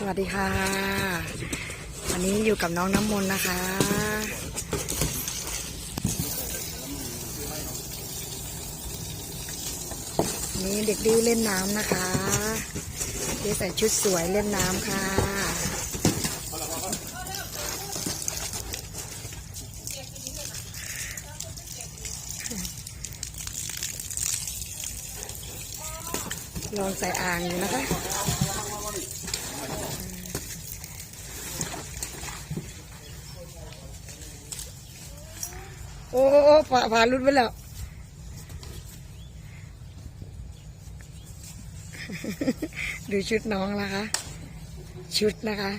สวัสดีค่ะ วันนี้อยู่กับน้องน้ำมนต์นะคะ นี่เด็กดื้อเล่นน้ำนะคะเด็กใส่ชุดสวยเล่นน้ำค่ะ ลองใส่อ่างอยู่นะคะ โอ้โอผ่าผ่ารุดไปแล้วดูชุดน้องนะคะ ชุดนะคะ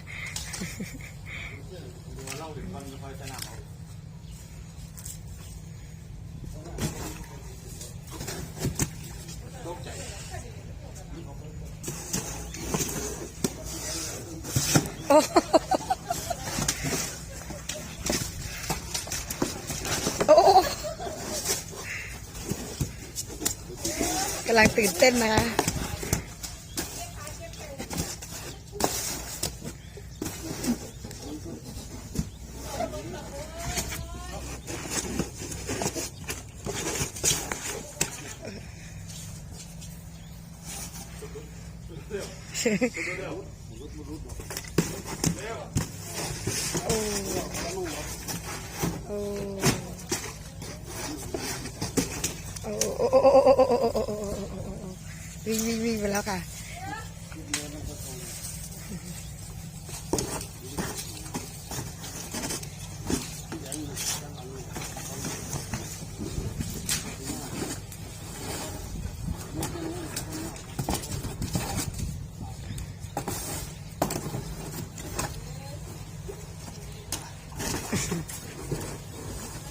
โอ้ กำลังตื่นเต้นนะคะโอ้โอ้โอ้โอ้โอ้โอ้โอ้ วิ่งวิ่งวิ่งไปแล้วค่ะ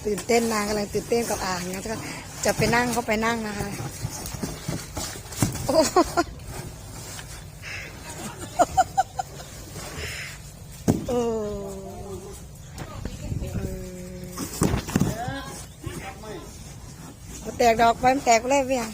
ตื่นเต้นนางกำลังตื่นเต้นกับอ่างนะจะจะไปนั่งเขาไปนั่งนะคะ แตกดอกมันแตกเลยเวียง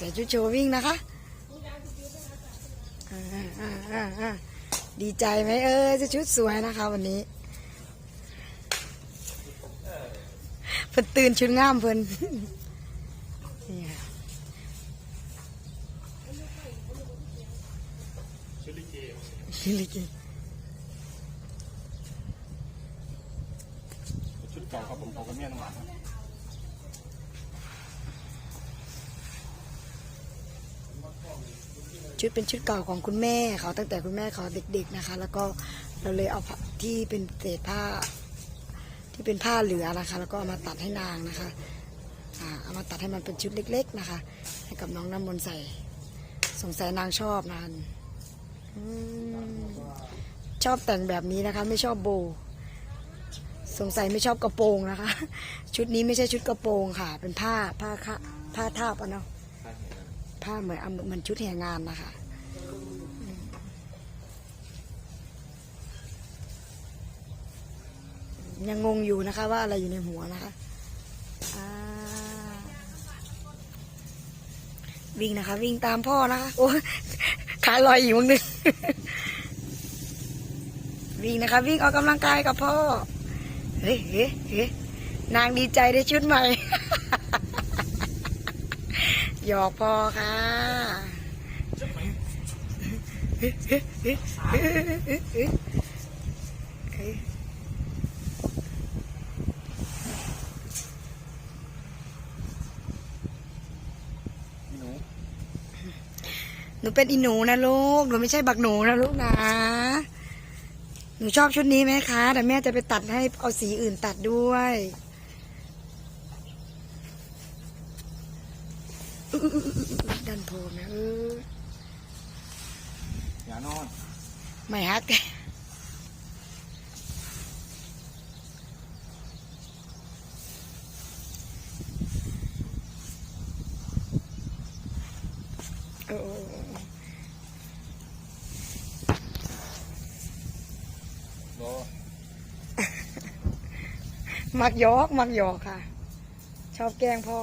จะจูจูวิ่งนะคะ อ่าอ่าดีใจไหมเออจะชุดสวยนะคะ วันนี้เพิ่นตื่นชุดงามเพิ่นนี่ค่ะชุดลิเกชิลิกิชุดเก่าครับผมของกับเมียน้ำหวานครับ ชุดเป็นชุดเก่าของคุณแม่เขาตั้งแต่คุณแม่เขาเด็ก ๆนะคะ แล้วก็เราเลยเอาที่เป็นเศษผ้า ที่เป็นผ้าเหลือนะคะ แล้วก็เอามาตัดให้นางนะคะเอามาตัดให้มันเป็นชุดเล็ก ๆนะคะ ให้กับน้องน้ำมนต์ใส่สงสัยนางชอบนานอืมชอบแต่งแบบนี้นะคะ ไม่ชอบโบ สงสัยไม่ชอบกระโปรงนะคะ ชุดนี้ไม่ใช่ชุดกระโปรงค่ะ เป็นผ้าผ้าค่ะผ้าทาบอะเนาะ ผ้าเหมือนเหมือนชุดแห่งานนะคะยังงงอยู่นะคะ ว่าอะไรอยู่ในหัวนะคะวิ่งนะคะ วิ่งตามพ่อนะคะโอ้ขาลอยอยู่มึงนึงวิ่งนะคะ วิ่งออกกำลังกายกับพ่อเฮ้เฮ้ยเฮ้ยนางดีใจได้ชุดใหม่ หยอกพอค่ะหนูหนูเป็นอีหนูนะลูก หนูไม่ใช่บักหนูนะลูกนะ หนูชอบชุดนี้ไหมคะ แต่แม่จะไปตัดให้เอาสีอื่นตัดด้วยอื้ออื้ออื้ออื้อ ดันโพนะเอออย่านอนไม่ฮักเออมักยอก มักยอกค่ะ ชอบแกล้งพ่อ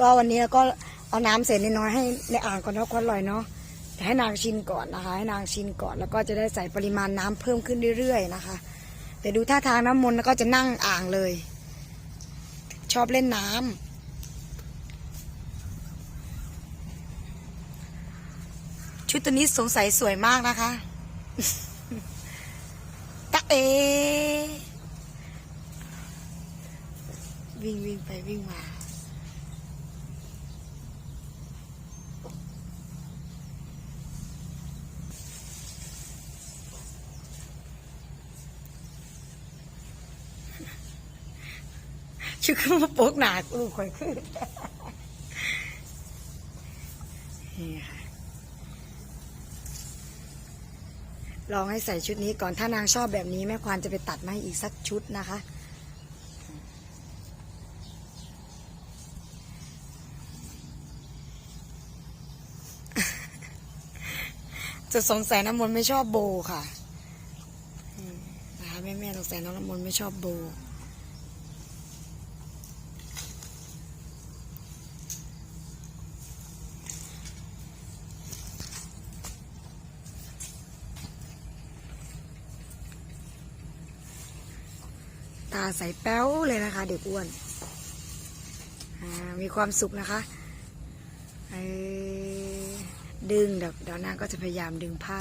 ก็วันนี้ก็เอาน้ำเสร็จน้อยให้ในอ่างก่อนเนาะควันลอยเนาะ ให้นางชินก่อนนะคะ ให้นางชินก่อนแล้วก็จะได้ใส่ปริมาณน้ำเพิ่มขึ้นเรื่อยๆนะคะ แต่ดูท่าทางน้ำมนต์แล้วก็จะนั่งอ่างเลย ชอบเล่นน้ำชุดตัวนี้สงสัยสวยมากนะคะตะเอ วิ่งวิ่งไปวิ่งมา ชื่อขึ้นมาโปกหนาอู้คอยขึ้นนี่ค่ะลองให้ใส่ชุดนี้ก่อนถ้านางชอบแบบนี้แม่ควานจะไปตัดมาให้อีกสักชุดนะคะ จะสงสัยน้ำมนต์ไม่ชอบโบค่ะนะคะแม่แม่ๆสงสัยน้องน้ำมนต์ไม่ชอบโบ ตาใสแป้วเลยนะคะ เด็กอ้วน มีความสุขนะคะดึงเดี๋ยวเดี๋ยวนางก็จะพยายามดึงผ้า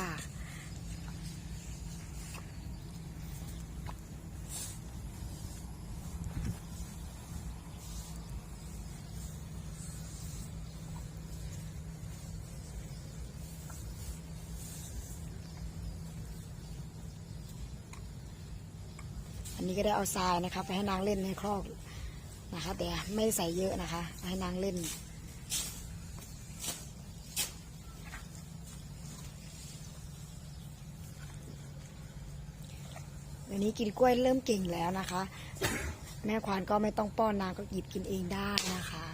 อันนี้ก็ได้เอาทรายนะคะไปให้นางเล่นในครอกนะคะ แต่ไม่ใส่เยอะนะคะ ให้นางเล่นอันนี้กินกล้วยเริ่มเก่งแล้วนะคะ แม่ควานก็ไม่ต้องป้อนนางก็หยิบกินเองได้นะคะ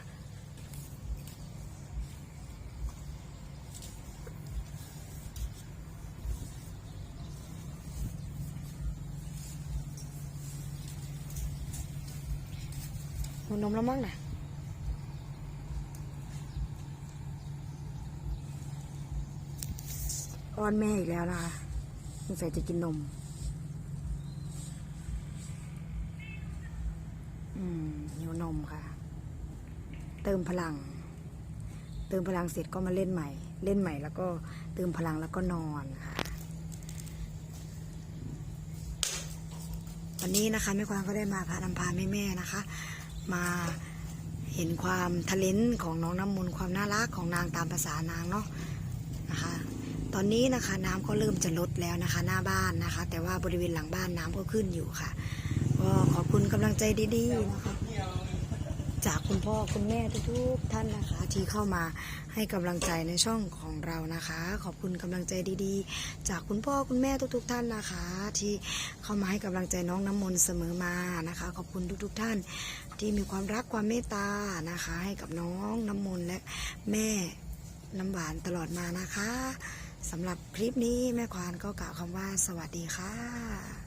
หัวนมแล้วมั้งนะอ้อนแม่อีกแล้วนะคะสงสัยจะกินนม อืมหิวนมค่ะ เติมพลัง เติมพลังเสร็จก็มาเล่นใหม่ เล่นใหม่แล้วก็เติมพลังแล้วก็นอนค่ะ วันนี้นะคะแม่ควานก็ได้มาพานำพาแม่แม่ๆนะคะ มาเห็นความทะเลนของน้องน้ำมนต์ความน่ารักของนางตามภาษานางเนาะนะคะ ตอนนี้นะคะน้ำก็เริ่มจะลดแล้วนะคะ หน้าบ้านนะคะ แต่ว่าบริเวณหลังบ้านน้ำก็ขึ้นอยู่ค่ะก็ขอบคุณกำลังใจดีๆนะคะ จากคุณพ่อคุณแม่ทุกๆท่านนะคะ ที่เข้ามาให้กำลังใจในช่องของเรานะคะ ขอบคุณกำลังใจดีๆ จากคุณพ่อคุณแม่ทุกๆ ท่านนะคะ ที่เข้ามาให้กำลังใจน้องน้ำมนต์เสมอมานะคะ ขอบคุณทุกๆ ท่านที่มีความรักความเมตตานะคะ ให้กับน้องน้ำมนต์และแม่น้ำหวานตลอดมานะคะสำหรับคลิปนี้แม่ควานก็กล่าวคำว่าสวัสดีค่ะ